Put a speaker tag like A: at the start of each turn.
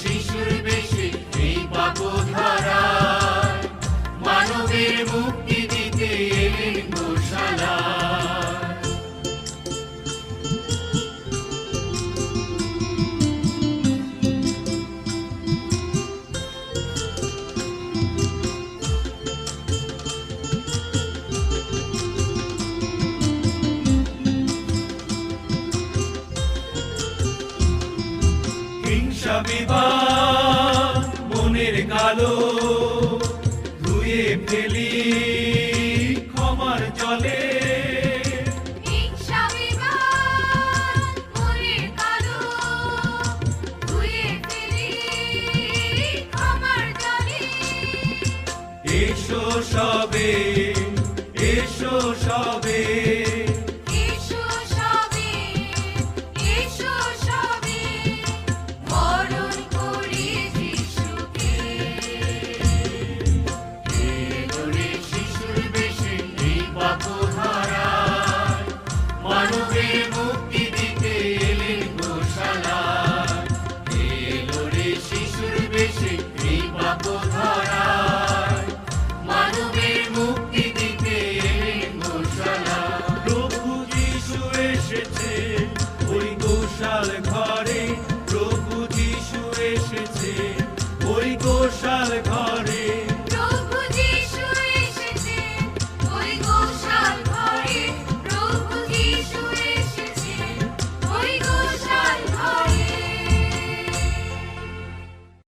A: শিশুর বেশি এই মুক্তি
B: হিংসা বিবাদ মনের কালো ধুয়ে ফেলি ক্ষমার জলে।
C: জলে।
B: এসো সবে এসো সবে।
C: এসেছে।
A: ওই গোশাল ঘরে প্রভু যিশু এসেছে। ওই গোশাল ঘরে